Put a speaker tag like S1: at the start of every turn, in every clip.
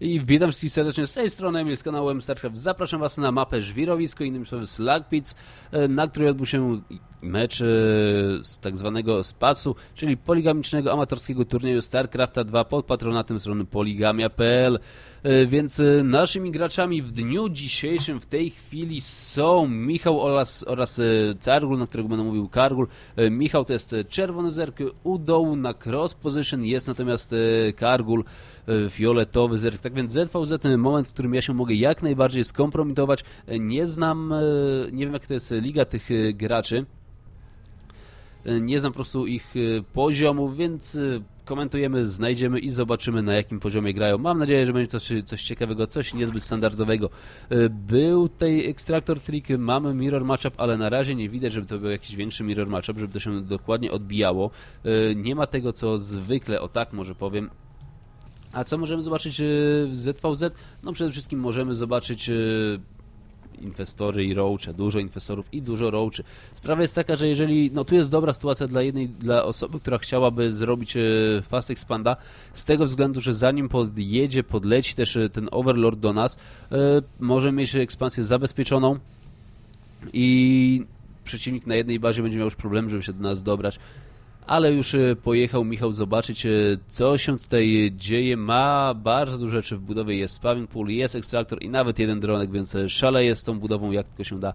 S1: I witam wszystkich serdecznie z tej strony, z kanału StarCraft. Zapraszam Was na mapę Żwirowisko, innym słowem Slug Pits, e, na której odbył się mecz e, z tak zwanego SPAC-u, czyli poligamicznego amatorskiego turnieju StarCrafta 2 pod patronatem strony poligamia.pl. E, Więc naszymi graczami w dniu dzisiejszym w tej chwili są Michał oraz, oraz Cargul, na którego będę mówił Kargul. Michał to jest czerwony zerk, u dołu na cross position jest natomiast Kargul fioletowy zerk. Tak więc ZVZ moment, w którym ja się mogę jak najbardziej skompromitować. E, Nie znam, e, nie wiem jak to jest liga tych e, graczy. Nie znam po prostu ich poziomów, więc komentujemy, znajdziemy i zobaczymy na jakim poziomie grają. Mam nadzieję, że będzie to coś, ciekawego, coś niezbyt standardowego. Był tutaj Extractor Trick, mamy Mirror Matchup, ale na razie nie widać, żeby to był jakiś większy Mirror Matchup, żeby to się dokładnie odbijało. Nie ma tego, co zwykle, o tak może powiem, a co możemy zobaczyć e, w ZVZ? No przede wszystkim możemy zobaczyć e, inwestory i roache, dużo inwestorów i dużo roachy. Sprawa jest taka, że jeżeli, no tu jest dobra sytuacja dla jednej, dla osoby, która chciałaby zrobić e, fast expanda, z tego względu, że zanim podjedzie, podleci też ten overlord do nas, e, może mieć ekspansję zabezpieczoną i przeciwnik na jednej bazie będzie miał już problem, żeby się do nas dobrać. Ale już e, pojechał Michał zobaczyć, e, co się tutaj dzieje. Ma bardzo dużo rzeczy w budowie. Jest spawning pool, jest ekstraktor i nawet jeden dronek, więc e, szaleje z tą budową, jak tylko się da.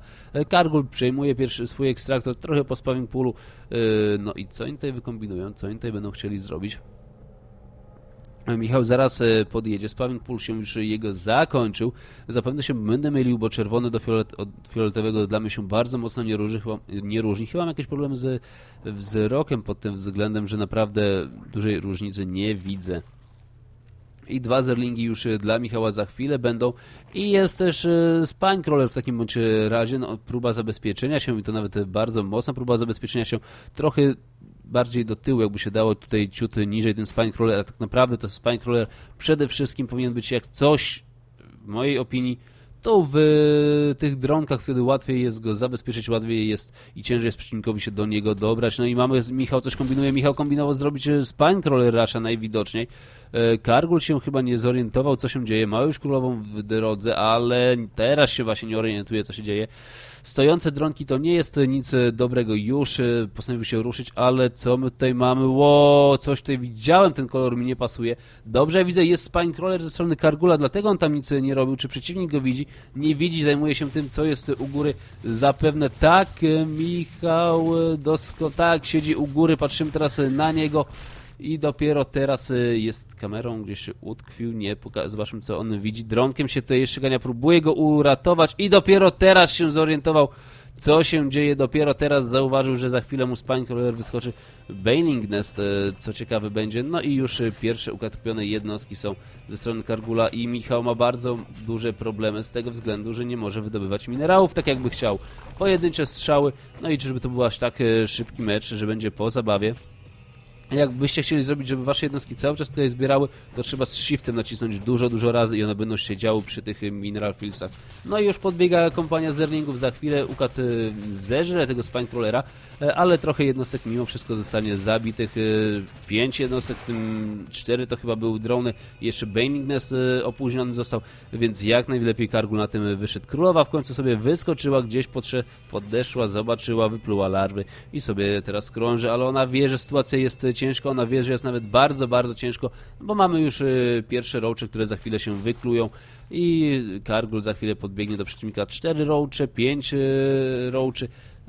S1: Kargul przejmuje pierwszy swój ekstraktor, trochę po spawning poolu. No i co oni tutaj wykombinują? Co oni tutaj będą chcieli zrobić? Michał zaraz e, podjedzie. Spawning pool się już jego zakończył. Zapewne się będę mylił, bo czerwony do fiolet, od fioletowego dla mnie się bardzo mocno nie różni. Chyba, nie różni. Chyba mam jakieś problemy z wzrokiem pod tym względem, że naprawdę dużej różnicy nie widzę. I dwa zerlingi już e, dla Michała za chwilę będą. I jest też e, spine crawler w takim bądź razie. No, próba zabezpieczenia się i to nawet bardzo mocna próba zabezpieczenia się. Trochę bardziej do tyłu, jakby się dało tutaj ciut niżej ten spine crawler, a tak naprawdę to spine crawler przede wszystkim powinien być jak coś, w mojej opinii, to w tych dronkach wtedy łatwiej jest go zabezpieczyć, łatwiej jest i ciężej jest przeciwnikowi się do niego dobrać. No i mamy, Michał coś kombinuje, Michał kombinował zrobić e, spine crawler rasza najwidoczniej. E, Kargul się chyba nie zorientował, co się dzieje, ma już królową w drodze, ale teraz się właśnie nie orientuje, co się dzieje. Stojące dronki to nie jest nic e, dobrego już, e, postanowił się ruszyć, ale co my tutaj mamy? Ło, coś tutaj widziałem, ten kolor mi nie pasuje. Dobrze, ja widzę, jest spine crawler ze strony Kargula, dlatego on tam nic nie robił. Czy przeciwnik go widzi? Nie widzi, zajmuje się tym, co jest u góry. Zapewne tak, Michał, dosko, tak, siedzi u góry, patrzymy teraz na niego. I dopiero teraz jest kamerą, gdzieś się utkwił, nie, zobaczmy co on widzi. Dronkiem się tutaj jeszcze gania, próbuje go uratować i dopiero teraz się zorientował, co się dzieje. Dopiero teraz zauważył, że za chwilę mu Spine Crawler wyskoczy Bailing Nest, y, co ciekawe będzie. No i już y, pierwsze ukatrupione jednostki są ze strony Kargula i Michał ma bardzo duże problemy z tego względu, że nie może wydobywać minerałów tak jakby chciał. Pojedyncze strzały, no i czyżby to był aż tak y, szybki mecz, że będzie po zabawie. Jakbyście chcieli zrobić, żeby wasze jednostki cały czas tutaj zbierały, to trzeba z shiftem nacisnąć dużo, dużo razy i one będą siedziały przy tych y, mineral fieldsach. No i już podbiega kompania zerlingów, za chwilę ukad y, zeżre tego spine crawlera, e, ale trochę jednostek mimo wszystko zostanie zabitych. y, Pięć jednostek, w tym cztery to chyba były drony, jeszcze Baning Nest y, opóźniony został, więc jak najlepiej Kargul na tym wyszedł. Królowa w końcu sobie wyskoczyła gdzieś, potrze, podeszła, zobaczyła, wypluła larwy i sobie teraz krąży, ale ona wie, że sytuacja jest ciężka, ona wie, że jest nawet bardzo, bardzo ciężko, bo mamy już y, pierwsze roache, które za chwilę się wyklują i Kargul za chwilę podbiegnie do przeciwnika. Cztery roache, pięć y, roache,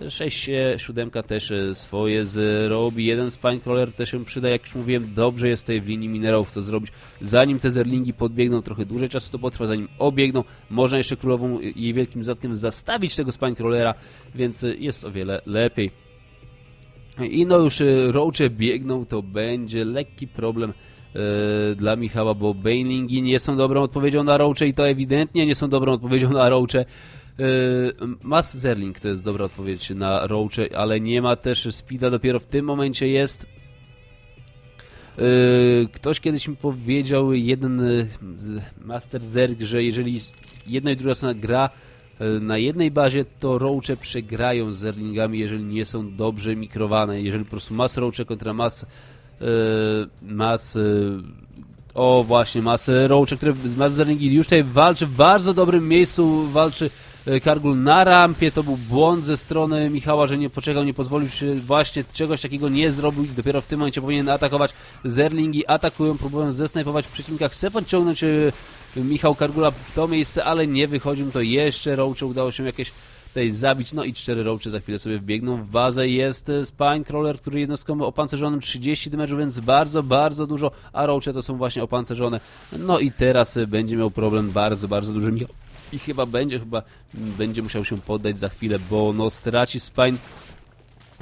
S1: 6, 7 też y, swoje zrobi. Jeden spine crawler też się przyda, jak już mówiłem, dobrze jest tutaj w linii minerałów to zrobić. Zanim te zerlingi podbiegną, trochę dłużej czasu to potrwa, zanim obiegną, można jeszcze królową jej wielkim zatkiem zastawić tego spine crawlera, więc y, jest o wiele lepiej. I no już y, roache biegną, to będzie lekki problem y, dla Michała, bo Banelingi nie są dobrą odpowiedzią na roache i to ewidentnie nie są dobrą odpowiedzią na roache. Y, Mass Zerling to jest dobra odpowiedź na roache, ale nie ma też speeda, dopiero w tym momencie jest. Ktoś kiedyś mi powiedział, jeden Master Zerg, że jeżeli jedna i druga strona gra na jednej bazie, to roache przegrają z zerlingami, jeżeli nie są dobrze mikrowane. Jeżeli po prostu mas roache kontra mas, y, mas y, O, właśnie, masę Roacha, który z Zerlingi już tutaj walczy w bardzo dobrym miejscu, walczy e, Kargul na rampie, to był błąd ze strony Michała, że nie poczekał, nie pozwolił się właśnie czegoś takiego nie zrobił i dopiero w tym momencie powinien atakować. Zerlingi atakują, próbują zesnajpować przeciwnika, chce podciągnąć e, Michał Kargula w to miejsce, ale nie wychodził to jeszcze, Roache udało się jakieś tutaj zabić, no i cztery roache za chwilę sobie wbiegną w bazę, jest e, Spinecrawler, który jednostką opancerzonym 30 damage'u, więc bardzo, bardzo dużo, a roache to są właśnie opancerzone, no i teraz e, będzie miał problem bardzo, bardzo duży Michał. I chyba będzie, chyba będzie musiał się poddać za chwilę, bo no straci Spine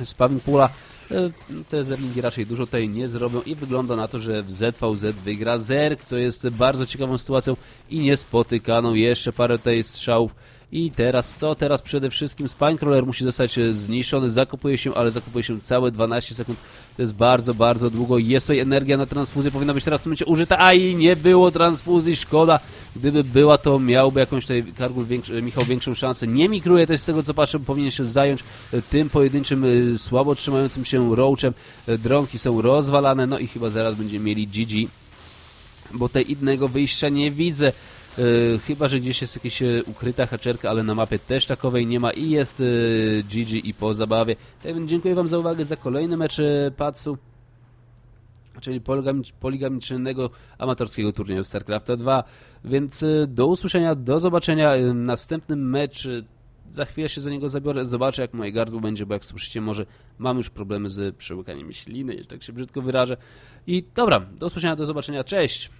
S1: Spawin Pula. E, Te zerlingi raczej dużo tutaj nie zrobią i wygląda na to, że w ZVZ wygra Zerk, co jest bardzo ciekawą sytuacją i niespotykaną. Jeszcze parę tutaj strzałów. I teraz co? Teraz przede wszystkim Spinecrawler musi zostać e, zniszczony, zakopuje się, ale zakopuje się całe 12 sekund. To jest bardzo, bardzo długo. Jest tutaj energia na transfuzję, powinna być teraz w tym momencie użyta, a i nie było transfuzji, szkoda. Gdyby była, to miałby jakąś tutaj Kargul większy, Michał większą szansę. Nie mikruje też z tego co patrzę, powinien się zająć e, tym pojedynczym, e, słabo trzymającym się roachem. E, Dronki są rozwalane, no i chyba zaraz będziemy mieli GG bo tej innego wyjścia nie widzę. E, chyba, że gdzieś jest jakaś e, ukryta haczerka, ale na mapie też takowej nie ma i jest e, GG i po zabawie. Tak więc dziękuję Wam za uwagę za kolejny mecz Patsu, czyli poligami- poligamicznego amatorskiego turnieju StarCrafta 2. Więc do usłyszenia, do zobaczenia. Następny mecz za chwilę się za niego zabiorę, zobaczę jak moje gardło będzie, bo jak słyszycie, może mam już problemy z przełykaniem śliny, że tak się brzydko wyrażę. I dobra, do usłyszenia, do zobaczenia, cześć!